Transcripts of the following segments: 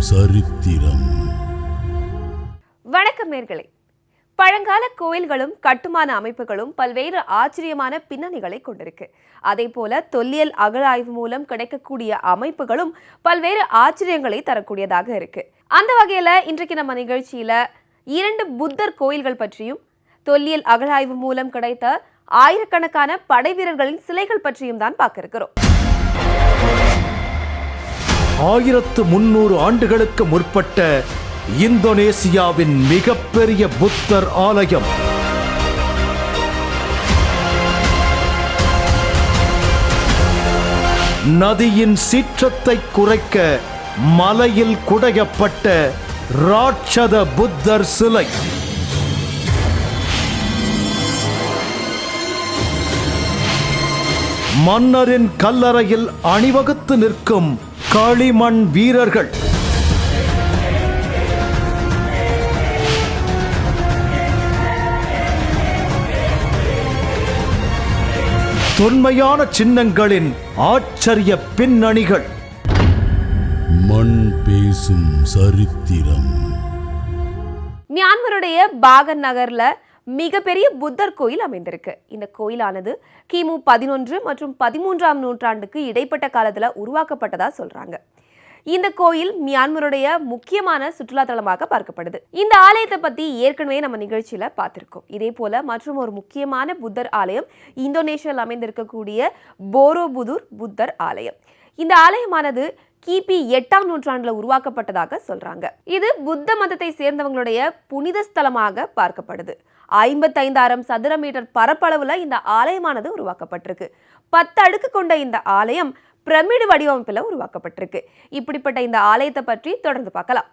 சரித்திரம். வணக்கம் நேர்களே. பழங்கால கோயில்களும் கட்டுமான அமைப்புகளும் பல்வேறு ஆச்சரியமான பின்னணிகளை கொண்டிருக்கு. அதே போல தொல்லியல் அகழாய்வு மூலம் கிடைக்கக்கூடிய அமைப்புகளும் பல்வேறு ஆச்சரியங்களை தரக்கூடியதாக இருக்கு. அந்த வகையில இன்றைக்கு நம்ம நிகழ்ச்சியில இரண்டு புத்தர் கோயில்கள் பற்றியும் தொல்லியல் அகழாய்வு மூலம் கிடைத்த ஆயிரக்கணக்கான படை வீரர்களின் சிலைகள் பற்றியும் தான் பார்க்க இருக்கிறோம். ஆயிரத்து முன்னூறு ஆண்டுகளுக்கு முற்பட்ட இந்தோனேசியாவின் மிகப்பெரிய புத்தர் ஆலயம். நதியின் சீற்றத்தை குறைக்க மலையில் குடையப்பட்ட ராட்சத புத்தர் சிலை. மன்னரின் கல்லறையில் அணிவகுத்து நிற்கும் களிமண் வீரர்கள். தொன்மையான சின்னங்களின் ஆச்சரிய பின்னணிகள். மண் பேசும் சரித்திரம். மியான்மருடைய பாகன் நகர்ல மிகப்பெரிய புத்தர் கோயில் அமைந்திருக்கு. இந்த கோயிலானது கிமு பதினொன்று மற்றும் பதிமூன்றாம் நூற்றாண்டுக்கு இடைப்பட்ட காலத்தில் உருவாக்கப்பட்டதா சொல்றாங்க. இந்த கோயில் மியான்மருடைய முக்கியமான சுற்றுலா தலமாக பார்க்கப்படுது. இந்த ஆலயத்தை பத்தி ஏற்கனவே நம்ம நிகழ்ச்சியில பார்த்திருக்கோம். இதே போல மற்றும் ஒரு முக்கியமான புத்தர் ஆலயம் இந்தோனேஷியாவில் அமைந்திருக்கக்கூடிய போரோபுதூர் புத்தர் ஆலயம். இந்த ஆலயமானது கிபி எட்டாம் நூற்றாண்டுல உருவாக்கப்பட்டதாக சொல்றாங்க. இது புத்த மதத்தை சேர்ந்தவங்களுடைய புனித ஸ்தலமாக பார்க்கப்படுது. ஐம்பத்தைந்தாயிரம் சதுர மீட்டர் பரப்பளவில் இந்த ஆலயமானது உருவாக்கப்பட்டிருக்கு. பத்து அடுக்கு கொண்ட இந்த ஆலயம் பிரமிடு வடிவமைப்பில் உருவாக்கப்பட்டிருக்கு. இப்படிப்பட்ட இந்த ஆலயத்தை பற்றி தொடர்ந்து பார்க்கலாம்.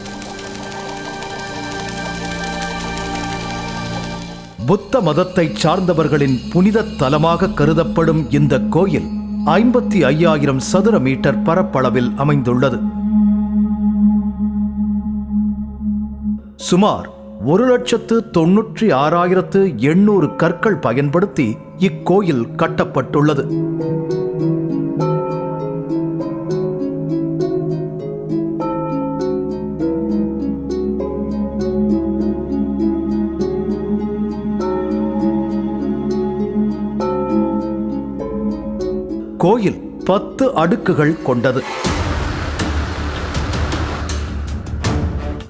புத்த மதத்தை சார்ந்தவர்களின் புனித தலமாக கருதப்படும் இந்த கோயில் ஐம்பத்தி ஐயாயிரம் சதுர மீட்டர் பரப்பளவில் அமைந்துள்ளது. சுமார் ஒரு லட்சத்து தொன்னூற்றி ஆறாயிரத்து எண்ணூறு கற்கள் பயன்படுத்தி இக்கோயில் கட்டப்பட்டுள்ளது. கோயில் பத்து அடுக்குகள் கொண்டது.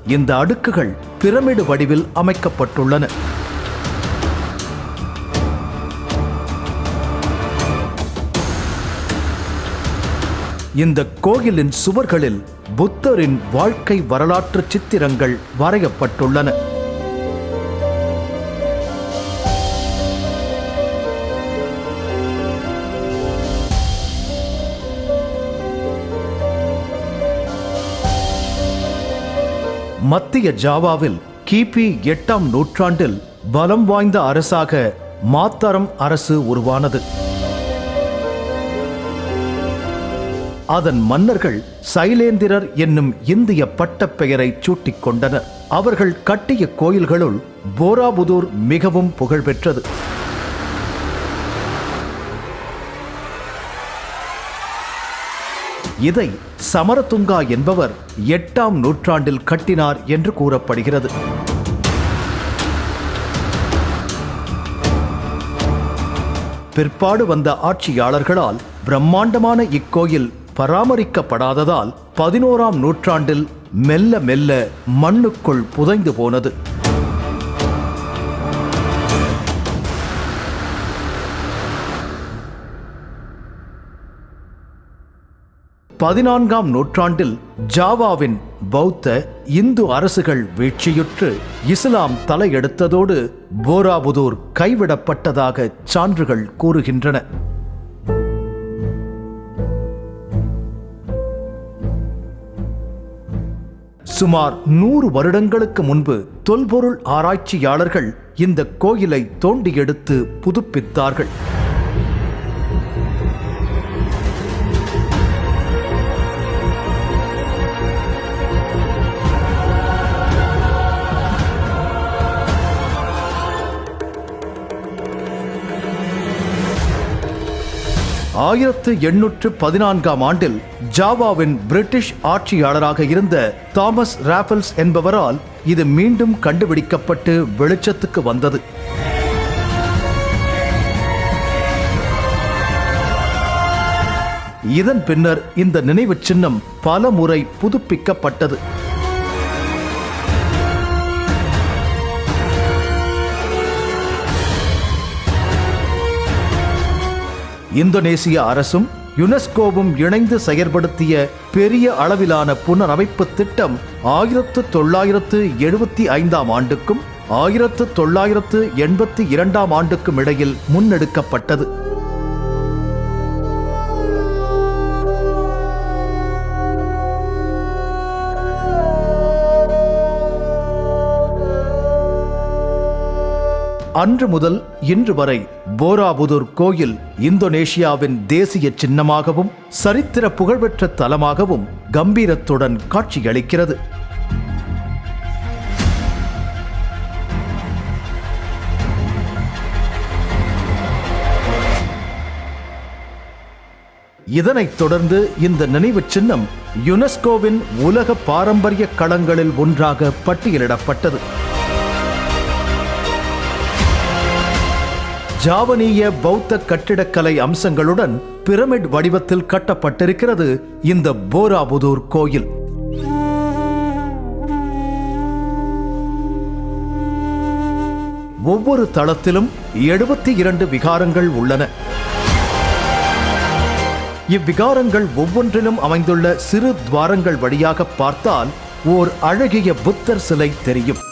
இந்த அடுக்குகள் பிரமிடு வடிவில் அமைக்கப்பட்டுள்ளன. இந்த கோயிலின் சுவர்களில் புத்தரின் வாழ்க்கை வரலாற்று சித்திரங்கள் வரையப்பட்டுள்ளன. மத்திய ஜாவாவில் கிபி எட்டாம் நூற்றாண்டில் பலம் வாய்ந்த அரசாக மாத்தரம் அரசு உருவானது. அதன் மன்னர்கள் சைலேந்திரர் என்னும் இந்திய பட்டப்பெயரை சூட்டிக் கொண்டனர் அவர்கள் கட்டிய கோயில்களுள் போராபுதூர் மிகவும் புகழ்பெற்றது. இதை சமரதுங்கா என்பவர் எட்டாம் நூற்றாண்டில் கட்டினார் என்று கூறப்படுகிறது. பிற்பாடு வந்த ஆட்சியாளர்களால் பிரம்மாண்டமான இக்கோயில் பராமரிக்கப்படாததால் பதினோராம் நூற்றாண்டில் மெல்ல மெல்ல மண்ணுக்குள் புதைந்து போனது. பதினான்காம் நூற்றாண்டில் ஜாவாவின் பௌத்த இந்து அரசுகள் வீழ்ச்சியுற்று இஸ்லாம் தலையெடுத்ததோடு போராபுதூர் கைவிடப்பட்டதாக சான்றுகள் கூறுகின்றன. சுமார் நூறு வருடங்களுக்கு முன்பு தொல்பொருள் ஆராய்ச்சியாளர்கள் இந்த கோயிலை தோண்டி எடுத்து புதுப்பித்தார்கள். ஆயிரத்து எண்ணூற்று பதினான்காம் ஆண்டில் ஜாவாவின் பிரிட்டிஷ் ஆட்சியாளராக இருந்த தாமஸ் ராஃபல்ஸ் என்பவரால் இது மீண்டும் கண்டுபிடிக்கப்பட்டு வெளிச்சத்துக்கு வந்தது. இதன் பின்னர் இந்த நினைவுச் சின்னம் பல முறை புதுப்பிக்கப்பட்டது. இந்தோனேசிய அரசும் யுனெஸ்கோவும் இணைந்து செயற்படுத்திய பெரிய அளவிலான புனரமைப்பு திட்டம் ஆயிரத்து தொள்ளாயிரத்து எழுபத்தி ஐந்தாம் ஆண்டுக்கும் ஆயிரத்து தொள்ளாயிரத்து எண்பத்தி இரண்டாம் ஆண்டுக்கும் இடையில் முன்னெடுக்கப்பட்டது. அன்று முதல் இன்று வரை போராபுதூர் கோயில் இந்தோனேஷியாவின் தேசிய சின்னமாகவும் சரித்திர புகழ்பெற்ற தலமாகவும் கம்பீரத்துடன் காட்சியளிக்கிறது. இதனைத் தொடர்ந்து இந்த நினைவு சின்னம் யுனெஸ்கோவின் உலக பாரம்பரிய களங்களில் ஒன்றாக பட்டியலிடப்பட்டது. ஜாவனீய பௌத்த கட்டிடக்கலை அம்சங்களுடன் பிரமிட் வடிவத்தில் கட்டப்பட்டிருக்கிறது இந்த போராபுதூர் கோயில். ஒவ்வொரு தளத்திலும் எழுபத்தி இரண்டு விகாரங்கள் உள்ளன. இவ்விகாரங்கள் ஒவ்வொன்றிலும் அமைந்துள்ள சிறு துவாரங்கள் வழியாக பார்த்தால் ஓர் அழகிய புத்தர் சிலை தெரியும்.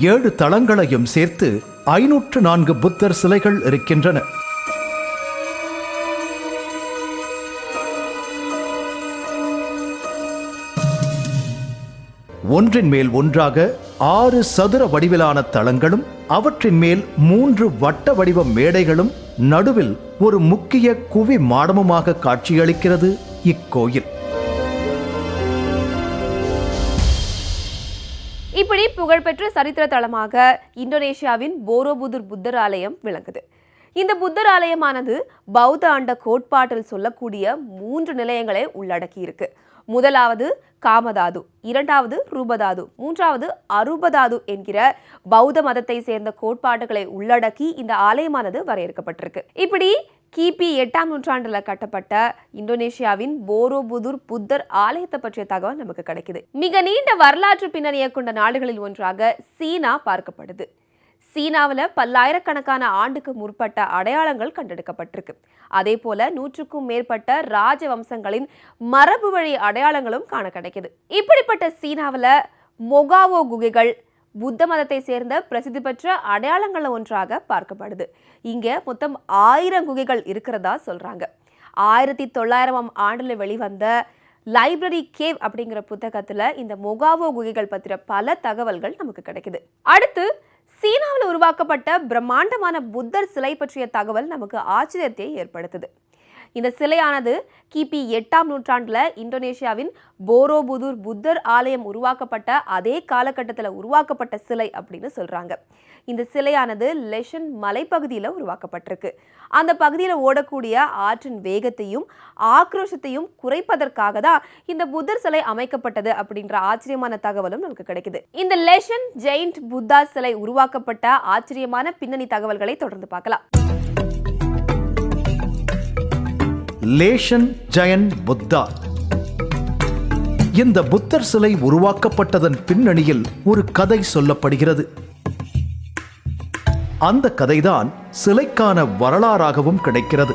ஏழு தளங்களையும் சேர்த்து ஐநூற்று நான்கு புத்தர் சிலைகள் இருக்கின்றன. ஒன்றின் மேல் ஒன்றாக ஆறு சதுர வடிவிலான தளங்களும் அவற்றின் மேல் மூன்று வட்ட வடிவ மேடைகளும் நடுவில் ஒரு முக்கிய குவி மாடமுமாக காட்சியளிக்கிறது இக்கோயில். இப்படி புகழ்பெற்ற சரித்திர தலமாக இந்தோனேஷியாவின் போரோபுதுர் புத்தர் ஆலயம் விளங்குது. இந்த புத்தர் ஆலயமானது பௌத்த ஆண்ட கோட்பாட்டில் சொல்லக்கூடிய மூன்று நிலையங்களை உள்ளடக்கி இருக்கு முதலாவது காமதாது இரண்டாவது ரூபதாது மூன்றாவது அருபதாது என்கிற பௌத்த மதத்தை சேர்ந்த கோட்பாடுகளை உள்ளடக்கி இந்த ஆலயமானது வரையறுக்கப்பட்டிருக்கு. இப்படி கிபி எட்டாம் நூற்றாண்டுல கட்டப்பட்ட இந்தோனேஷியாவின் போரோபுதூர் புத்தர் ஆலயத்தை பற்றிய தகவல் நமக்கு கிடைக்குது. மிக நீண்ட வரலாற்று பின்னணியை கொண்ட நாடுகளில் ஒன்றாக சீனா பார்க்கப்படுது. சீனாவில் பல்லாயிரக்கணக்கான ஆண்டுக்கு முற்பட்ட அடையாளங்கள் கண்டெடுக்கப்பட்டிருக்கு. அதே போல நூற்றுக்கும் மேற்பட்ட ராஜவம்சங்களின் மரபு வழி அடையாளங்களும் காண கிடைக்குது. இப்படிப்பட்ட சீனாவில் மொகாவோ குகைகள் புத்த மதத்தை சேர்ந்த பிரசித்தி பெற்ற அடையாளங்களில் ஒன்றாக பார்க்கப்படுது. இங்கே மொத்தம் ஆயிரம் குகைகள் இருக்கிறதா சொல்கிறாங்க ஆயிரத்தி தொள்ளாயிரமாம் ஆண்டில் வெளிவந்த லைப்ரரி கேவ் அப்படிங்கிற புத்தகத்தில் இந்த மொகாவோ குகைகள் பற்றிய பல தகவல்கள் நமக்கு கிடைக்குது. அடுத்து சீனாவில் உருவாக்கப்பட்ட பிரம்மாண்டமான புத்தர் சிலை பற்றிய தகவல் நமக்கு ஆச்சரியத்தை ஏற்படுத்துது. இந்த சிலையானது கிபி எட்டாம் நூற்றாண்டில் இந்தோனேஷியாவின் போரோபுதூர் புத்தர் ஆலயம் உருவாக்கப்பட்ட அதே காலகட்டத்தில் உருவாக்கப்பட்ட சிலை அப்படின்னு சொல்கிறாங்க இந்த சிலையானது லெஷன் மலைப்பகுதியில் உருவாக்கப்பட்டிருக்கு. அந்த பகுதியில் ஓடக்கூடிய ஆற்றின் வேகத்தையும் ஆக்ரோஷத்தையும் குறைப்பதற்காக தான் இந்த புத்தர் சிலை அமைக்கப்பட்டது அப்படின்ற ஆச்சரியமான தகவலும் நமக்கு கிடைக்குது. இந்த லெஷன் ஜெயிண்ட் புத்தா சிலை உருவாக்கப்பட்ட ஆச்சரியமான பின்னணி தகவல்களை தொடர்ந்து பார்க்கலாம். லேஷன் ஜயன் புத்தா. இந்த புத்தர் சிலை உருவாக்கப்பட்டதன் பின்னணியில் ஒரு கதை சொல்லப்படுகிறது. அந்த கதைதான் சிலைக்கான வரலாறாகவும் கிடைக்கிறது.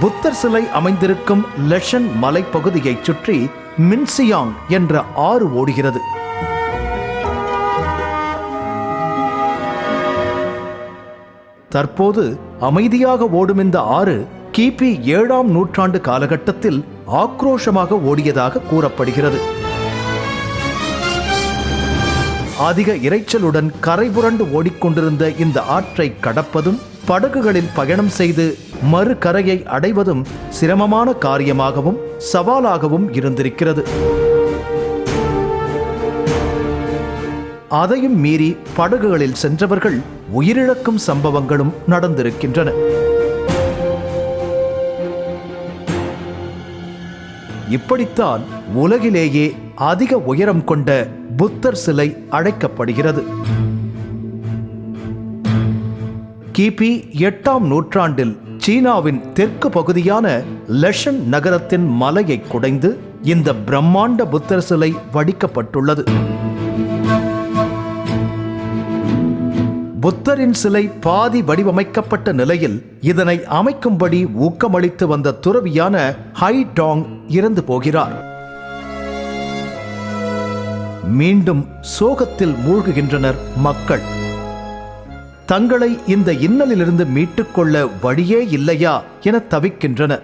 புத்தர் சிலை அமைந்திருக்கும் லெஷன் மலைப்பகுதியைச் சுற்றி மின்சியாங் என்ற ஆறு ஓடுகிறது. தற்போது அமைதியாக ஓடும் இந்த ஆறு கிபி ஏழாம் நூற்றாண்டு காலகட்டத்தில் ஆக்ரோஷமாக ஓடியதாக கூறப்படுகிறது. அதிக இரைச்சலுடன் கரைபுரண்டு ஓடிக்கொண்டிருந்த இந்த ஆற்றை கடப்பதும் படகுகளில் பயணம் செய்து மறு கரையை அடைவதும் சிரமமான காரியமாகவும் சவாலாகவும் இருந்திருக்கிறது. அதையும் மீறி படகுகளில் சென்றவர்கள் உயிரிழக்கும் சம்பவங்களும் நடந்திருக்கின்றன. இப்படித்தான் உலகிலேயே அதிக உயரம் கொண்ட புத்தர் சிலை அழைக்கப்படுகிறது. கிபி எட்டாம் நூற்றாண்டில் சீனாவின் தெற்கு பகுதியான லெஷன் நகரத்தின் மலையை குடைந்து இந்த பிரம்மாண்ட புத்தர் சிலை வடிக்கப்பட்டுள்ளது. புத்தரின் சிலை பாதி வடிவமைக்கப்பட்ட நிலையில் இதனை அமைக்கும்படி ஊக்கமளித்து வந்த துறவியான ஹை டாங் இறந்து போகிறார். மீண்டும் சோகத்தில் மூழ்குகின்றனர் மக்கள். தங்களை இந்த இன்னலிலிருந்து மீட்டுக்கொள்ள வழியே இல்லையா என தவிக்கின்றனர்.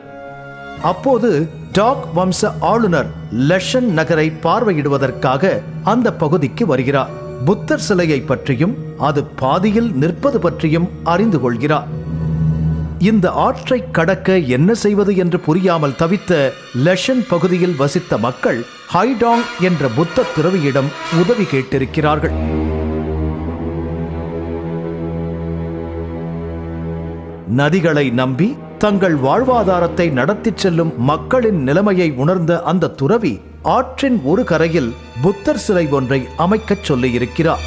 அப்போது டாக் வம்ச ஆளுநர் லெஷன் நகரை பார்வையிடுவதற்காக அந்த பகுதிக்கு வருகிறார். புத்தர் சிலையை பற்றியும் அது பாதியில் நிற்பது பற்றியும் அறிந்து கொள்கிறார். இந்த ஆற்றை கடக்க என்ன செய்வது என்று புரியாமல் தவித்த லெஷன் பகுதியில் வசித்த மக்கள் ஹைடாங் என்ற புத்த துறவியிடம் உதவி கேட்டிருக்கிறார்கள். நதிகளை நம்பி தங்கள் வாழ்வாதாரத்தை நடத்திச் செல்லும் மக்களின் நிலைமையை உணர்ந்த அந்த துறவி ஆற்றின் ஒரு கரையில் புத்தர் சிலை ஒன்றை அமைக்கச் சொல்லியிருக்கிறார்.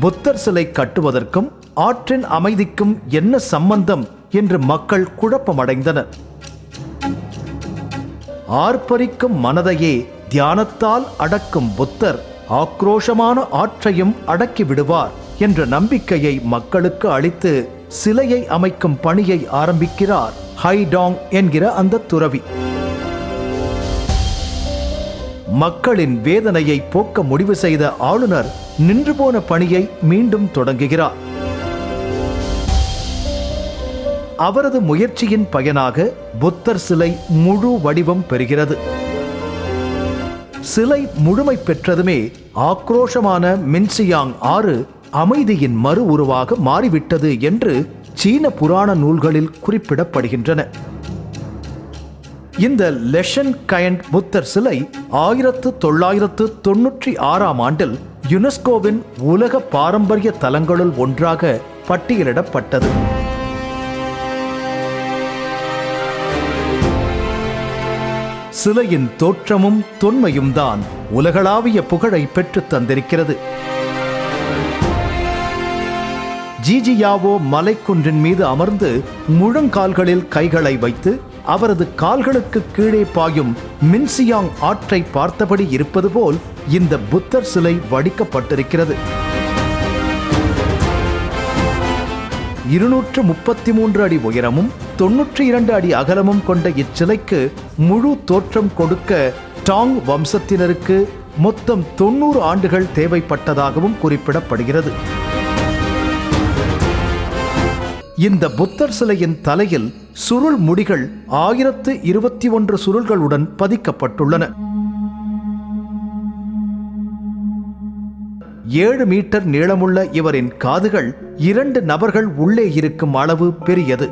புத்தர் சிலை கட்டுவதற்கும் ஆற்றின் அமைதிக்கும் என்ன சம்பந்தம் என்று மக்கள் குழப்பமடைந்தனர். ஆர்ப்பரிக்கும் மனதையே தியானத்தால் அடக்கும் புத்தர் ஆக்ரோஷமான ஆற்றையும் அடக்கி விடுவார். என்ற நம்பிக்கையை மக்களுக்கு அளித்து சிலையை அமைக்கும் பணியை ஆரம்பிக்கிறார் ஹைடாங் என்கிற அந்த துறவி. மக்களின் வேதனையை போக்க முடிவு செய்த ஆளுநர் நின்று போன பணியை மீண்டும் தொடங்குகிறார். அவரது முயற்சியின் பயனாக புத்தர் சிலை முழு வடிவம் பெறுகிறது. சிலை முழுமை பெற்றதுமே ஆக்ரோஷமான மின்சியாங் ஆறு அமைதியின் மறு உருவாக மாறிவிட்டது என்று சீன புராண நூல்களில் குறிப்பிடப்படுகின்றன. இந்த லெஷன் கயண்ட் புத்தர் சிலை ஆயிரத்து தொள்ளாயிரத்து தொன்னூற்றி ஆறாம் ஆண்டில் யுனெஸ்கோவின் உலக பாரம்பரிய தலங்களுள் ஒன்றாக பட்டியலிடப்பட்டது. சிலையின் தோற்றமும் தொன்மையும் தான் உலகளாவிய புகழை பெற்றுத் தந்திருக்கிறது. ஜிஜியாவோ மலைக்குன்றின் மீது அமர்ந்து முழங்கால்களில் கைகளை வைத்து அவரது கால்களுக்கு கீழே பாயும் மின்சியாங் ஆற்றை பார்த்தபடி இருப்பது போல் இந்த புத்தர் சிலை வடிக்கப்பட்டிருக்கிறது. இருநூற்று முப்பத்தி மூன்று அடி உயரமும் தொன்னூற்றி இரண்டு அடி அகலமும் கொண்ட இச்சிலைக்கு முழு தோற்றம் கொடுக்க டாங் வம்சத்தினருக்கு மொத்தம் தொண்ணூறு ஆண்டுகள் தேவைப்பட்டதாகவும் குறிப்பிடப்படுகிறது. இந்த புத்தர் சிலையின் தலையில் சுருள் முடிகள் ஆயிரத்து இருபத்தி ஒன்று சுருள்களுடன் பதிக்கப்பட்டுள்ளன. ஏழு மீட்டர் நீளமுள்ள இவரின் காதுகள் இரண்டு நபர்கள் உள்ளே இருக்கும் அளவு பெரியது.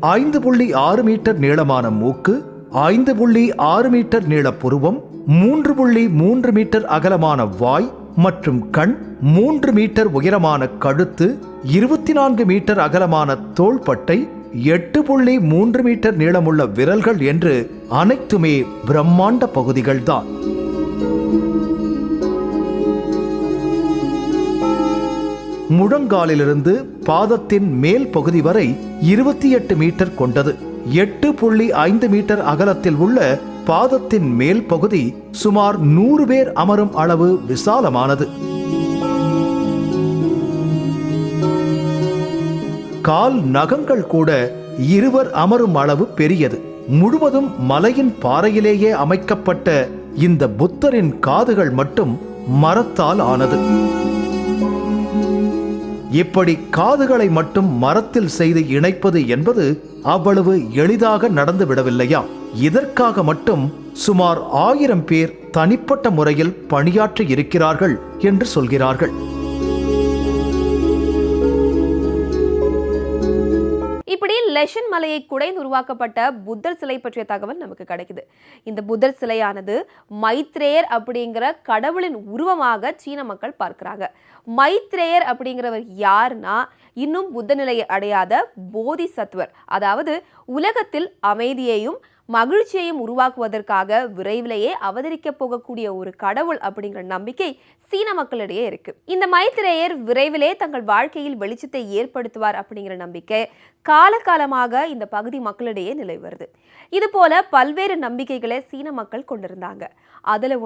ஐந்து புள்ளி ஆறு மீட்டர் நீளமான மூக்கு ஐந்து புள்ளி ஆறு மீட்டர் நீள புருவம் மூன்று புள்ளி மூன்று மீட்டர் அகலமான வாய் மற்றும் கண் மூன்று மீட்டர் உயரமான கழுத்து இருபத்தி நான்கு மீட்டர் அகலமான தோள்பட்டை எட்டு புள்ளி மூன்று மீட்டர் நீளமுள்ள விரல்கள் என்று அனைத்துமே பிரம்மாண்ட பகுதிகள்தான். முழங்காலிலிருந்து பாதத்தின் மேல் பகுதி வரை இருபத்தி எட்டு மீட்டர் கொண்டது. எட்டு புள்ளி ஐந்து மீட்டர் அகலத்தில் உள்ள பாதத்தின் மேல் பகுதி சுமார் நூறு பேர் அமரும் அளவு விசாலமானது. கால் நகங்கள் கூட இருவர் அமரும் அளவு பெரியது. முழுவதும் மலையின் பாறையிலேயே அமைக்கப்பட்ட இந்த புத்தரின் காதுகள் மட்டும் மரத்தால் ஆனது. இப்படி காதுகளை மட்டும் மரத்தில் செய்து இணைப்பது என்பது அவ்வளவு எளிதாக நடந்துவிடவில்லையா இதற்காக மட்டும் சுமார் ஆயிரம் பேர் தனிப்பட்ட முறையில் பணியாற்றி இருக்கிறார்கள் என்று சொல்கிறார்கள். லெஷன் மலையை குடைந்து உருவாக்கப்பட்ட புத்தர் சிலை பற்றிய தகவல் நமக்கு கிடைக்குது. இந்த புத்தர் சிலையானது மைத்ரேயர் அப்படிங்கிற கடவுளின் உருவமாக சீன மக்கள் பார்க்கிறாங்க. மைத்ரேயர் அப்படிங்கிறவர் யாருன்னா இன்னும் புத்த நிலையை அடையாத போதிசத்துவர். அதாவது உலகத்தில் அமைதியையும் மகிழ்ச்சியையும் உருவாக்குவதற்காக விரைவிலேயே அவதரிக்க போகக்கூடிய ஒரு கடவுள் அப்படிங்கிற நம்பிக்கை சீன மக்களிடையே இருக்கு. இந்த மைத்திரேயர் விரைவிலே தங்கள் வாழ்க்கையில் வெளிச்சத்தை ஏற்படுத்துவார் அப்படிங்கிற நம்பிக்கை காலகாலமாக இந்த பகுதி மக்களிடையே நிலை வருது. இது போல பல்வேறு நம்பிக்கைகளை சீன மக்கள் கொண்டிருந்தாங்க.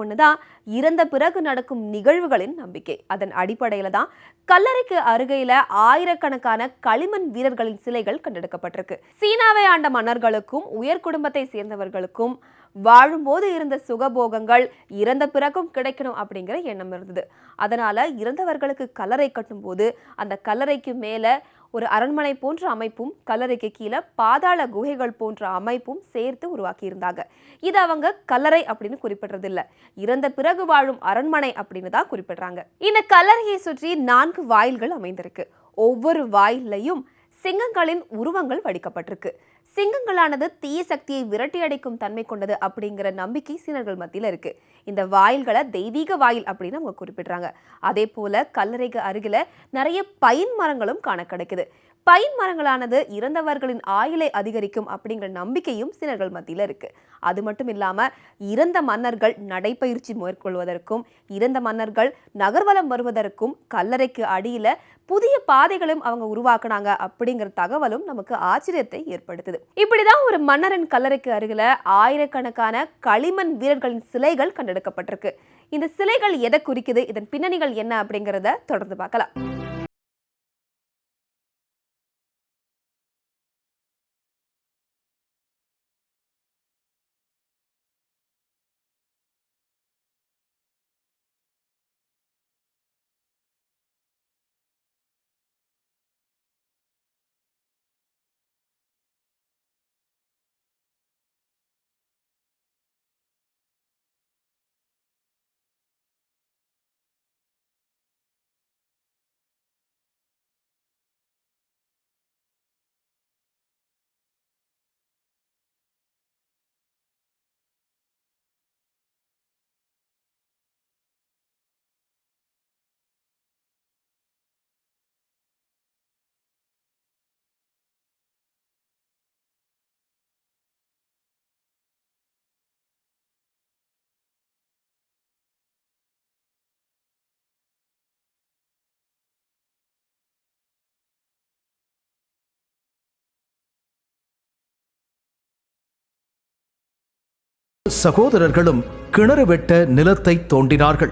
ஒன்று தான் இறந்த பிறகு நடக்கும் நிகழ்வுகளின் நம்பிக்கை. அதன் அடிப்படையில் தான் கல்லறைக்கு அருகையில் ஆயிரக்கணக்கான களிமண் வீரர்களின் சிலைகள் கண்டெடுக்கப்பட்டிருக்கு. சீனாவை ஆண்ட மன்னர்களுக்கும் உயர் குடும்பத்தை சேர்ந்தவர்களுக்கும் வாழும்போது இருந்த சுகபோகங்கள் இறந்த பிறகும் கிடைக்கணும் அப்படிங்கிற எண்ணம் இருந்தது. அதனால இறந்தவர்களுக்கு கல்லறை கட்டும்போது அந்த கல்லறைக்கு மேல ஒரு அரண்மனை போன்ற அமைப்பும் கல்லறைக்கு கீழே பாதாள குகைகள் போன்ற அமைப்பும் சேர்த்து உருவாக்கியிருந்தாங்க. இது அவங்க கல்லறை அப்படின்னு குறிப்பிடுறதில்ல. இறந்த பிறகு வாழும் அரண்மனை அப்படின்னு தான் குறிப்பிடுறாங்க. இந்த கல்லறையை சுற்றி நான்கு வாயில்கள் அமைந்திருக்கு. ஒவ்வொரு வாயிலையும் சிங்கங்களின் உருவங்கள் வடிக்கப்பட்டிருக்கு. சிங்கங்களானது தீய சக்தியை விரட்டியடைக்கும் தன்மை கொண்டது அப்படிங்கிற நம்பிக்கை சீனர்கள் மத்தியில் இருக்கு. இந்த வாயில்களை தெய்வீக வாயில் அப்படின்னு அவங்க குறிப்பிடுறாங்க. அதே போல கல்லறைக்கு அருகில நிறைய பைன் மரங்களும் காண கிடைக்குது. பைன் மரங்களானது இறந்தவர்களின் ஆயுளை அதிகரிக்கும் அப்படிங்கிற நம்பிக்கையும் சீனர்கள் மத்தியில் இருக்கு. அது மட்டும் இல்லாமல் இறந்த மன்னர்கள் நடைப்பயிற்சி மேற்கொள்வதற்கும் இறந்த மன்னர்கள் நகர்வலம் வருவதற்கும் கல்லறைக்கு அடியில் புதிய பாதைகளும் அவங்க உருவாக்குனாங்க அப்படிங்கிற தகவலும் நமக்கு ஆச்சரியத்தை ஏற்படுத்துது. இப்படிதான் ஒரு மன்னரின் கல்லறைக்கு அருகில் ஆயிரக்கணக்கான களிமண் வீரர்களின் சிலைகள் கண்டெடுக்கப்பட்டிருக்கு. இந்த சிலைகள் எதை குறிக்குது? இதன் பின்னணிகள் என்ன அப்படிங்கிறத தொடர்ந்து பார்க்கலாம். சகோதரர்களும் கிணறு வெட்ட நிலத்தை தோண்டினார்கள்.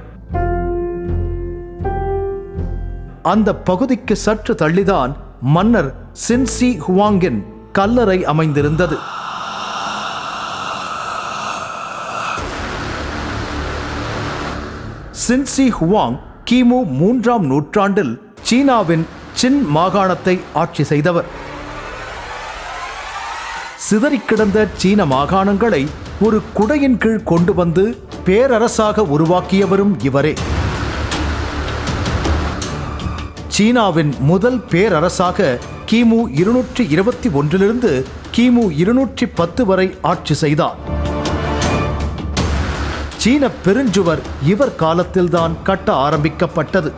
அந்த பகுதிக்கு சற்று தள்ளிதான் மன்னர் சின்சி ஹுவாங்கின் கல்லறை அமைந்திருந்தது. சின்சி ஹுவாங் கிமு மூன்றாம் நூற்றாண்டில் சீனாவின் சின் மாகாணத்தை ஆட்சி செய்தவர். சிதறிக் கிடந்த சீன மாகாணங்களை ஒரு குடையின் கீழ் கொண்டு வந்து பேரரசாக உருவாக்கியவரும் இவரே. சீனாவின் முதல் பேரரசாக கிமு இருநூற்றி இருபத்தி ஒன்றிலிருந்து கிமு இருநூற்றி பத்து வரை ஆட்சி செய்தார். சீன பெருஞ்சுவர் இவர் காலத்தில்தான் கட்ட ஆரம்பிக்கப்பட்டது.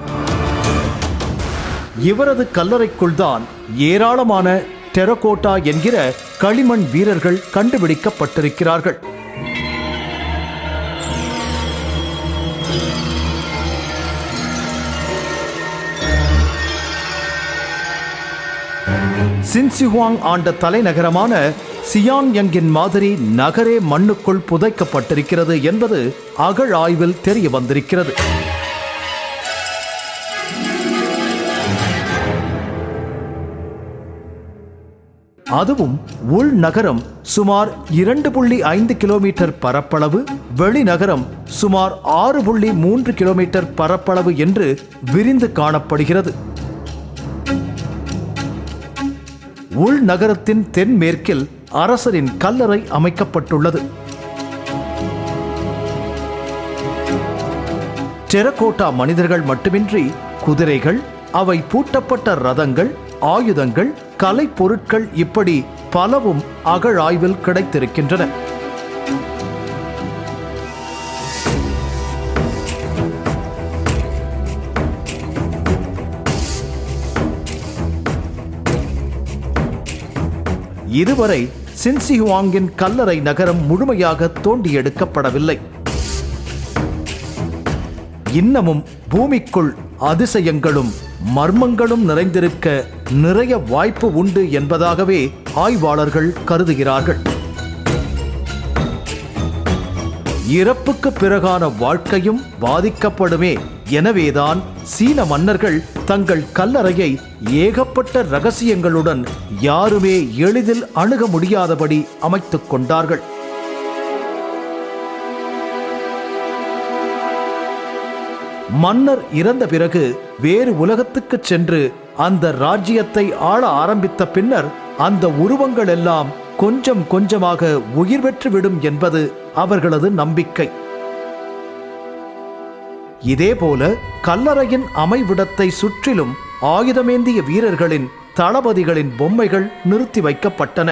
இவரது கல்லறைக்குள்தான் ஏராளமான டெரகோட்டா என்கிற களிமண் வீரர்கள் கண்டுபிடிக்கப்பட்டிருக்கிறார்கள். சின்சிஹுவாங் ஆண்ட தலைநகரமான சியாங் யங்கின் மாதிரி நகரே மண்ணுக்குள் புதைக்கப்பட்டிருக்கிறது என்பது அகழ் ஆய்வில் தெரிய வந்திருக்கிறது அதுவும் உள் நகரம் சுமார் இரண்டு புள்ளி ஐந்து கிலோமீட்டர் பரப்பளவு வெளிநகரம் சுமார் ஆறு புள்ளி மூன்று கிலோமீட்டர் பரப்பளவு என்று விரிந்து காணப்படுகிறது. உள் நகரத்தின் தென்மேற்கில் அரசரின் கல்லறை அமைக்கப்பட்டுள்ளது. டெரகோட்டா மனிதர்கள் மட்டுமின்றி குதிரைகள் அவை பூட்டப்பட்ட ரதங்கள் ஆயுதங்கள் கலை பொருட்கள் இப்படி பலவும் அகழாய்வில் கிடைத்திருக்கின்றன. இதுவரை சின்சிஹுவாங்கின் கல்லறை நகரம் முழுமையாக தோண்டி எடுக்கப்படவில்லை இன்னமும் பூமிக்குள் அதிசயங்களும் மர்மங்களும் நிறைந்திருக்க நிறைய வாய்ப்பு உண்டு என்பதாகவே ஆய்வாளர்கள் கருதுகிறார்கள். இறப்புக்கு பிறகான வாழ்க்கையும் பாதிக்கப்படுமே எனவேதான் சீன மன்னர்கள் தங்கள் கல்லறையை ஏகப்பட்ட ரகசியங்களுடன் யாருமே எளிதில் அணுக முடியாதபடி அமைத்துக் கொண்டார்கள். மன்னர் இறந்த பிறகு வேறு உலகத்துக்குச் சென்று அந்த ராஜ்யத்தை ஆள ஆரம்பித்த பின்னர் அந்த உருவங்கள் எல்லாம் கொஞ்சம் கொஞ்சமாக உயிர் பெற்றுவிடும் என்பது அவர்களது நம்பிக்கை. இதேபோல கல்லறையின் அமைவிடத்தை சுற்றிலும் ஆயுதமேந்திய வீரர்களின் தளபதிகளின் பொம்மைகள் நிறுத்தி வைக்கப்பட்டன.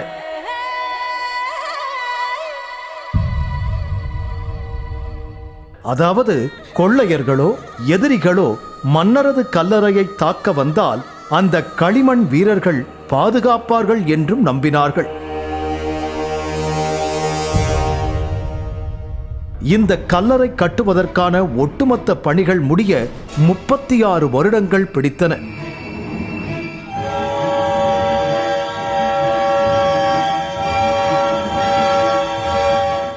அதாவது கொள்ளையர்களோ எதிரிகளோ மன்னரது கல்லறையை தாக்க வந்தால் அந்த களிமண் வீரர்கள் பாதுகாப்பார்கள் என்றும் நம்பினார்கள். இந்த கல்லறை கட்டுவதற்கான ஒட்டுமொத்த பணிகள் முடிய முப்பத்தி ஆறு வருடங்கள் பிடித்தன.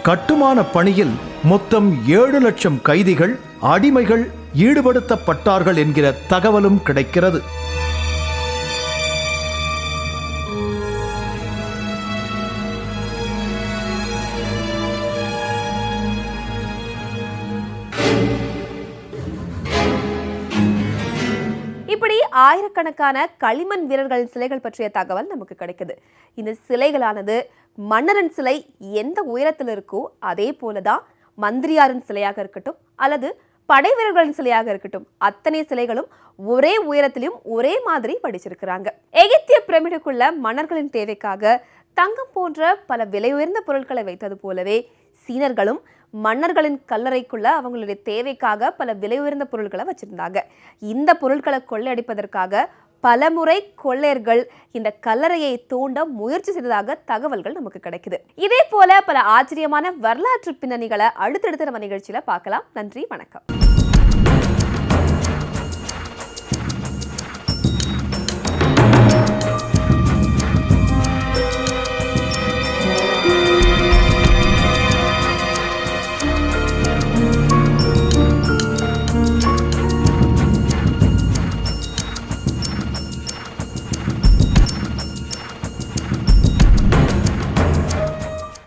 கட்டுமான பணியில் மொத்தம் ஏழு லட்சம் கைதிகள் அடிமைகள் ஈடுபடுத்தப்பட்டார்கள் என்கிற தகவலும் கிடைக்கிறது. ஆயிரக்கணக்கான களிமண் வீரர்களின் சிலைகள் பற்றிய தகவல் நமக்கு கிடைக்குது. இந்த சிலைகளானது மன்னரன் சிலை எந்த உயரத்தில் இருக்கோ அதே போலதான் மந்திரியாரின் சிலையாக இருக்கட்டும் அல்லது படை வீரர்களின் சிலையாக இருக்கட்டும் அத்தனை சிலைகளும் ஒரே உயரத்திலும் ஒரே மாதிரி படிச்சிருக்கிறாங்க. எகிப்திய பிரமிடுக்குள்ள மன்னர்களின் தேவைக்காக தங்கம் போன்ற பல விலை உயர்ந்த பொருட்களை வைத்தது போலவே சீனர்களும் மன்னர்களின் கல்லறைக்குள்ள அவங்களுடைய தேவைக்காக பல விலை உயர்ந்த பொருட்களை வச்சிருந்தாங்க. இந்த பொருட்களை கொள்ளையடிப்பதற்காக பலமுறை கொள்ளையர்கள் இந்த கல்லறையை தூண்ட முயற்சி செய்ததாக தகவல்கள் நமக்கு கிடைக்குது. இதே போல பல ஆச்சரியமான வரலாற்று பின்னணிகளை அடுத்தடுத்த நம்ம நிகழ்ச்சியில பார்க்கலாம். நன்றி வணக்கம்.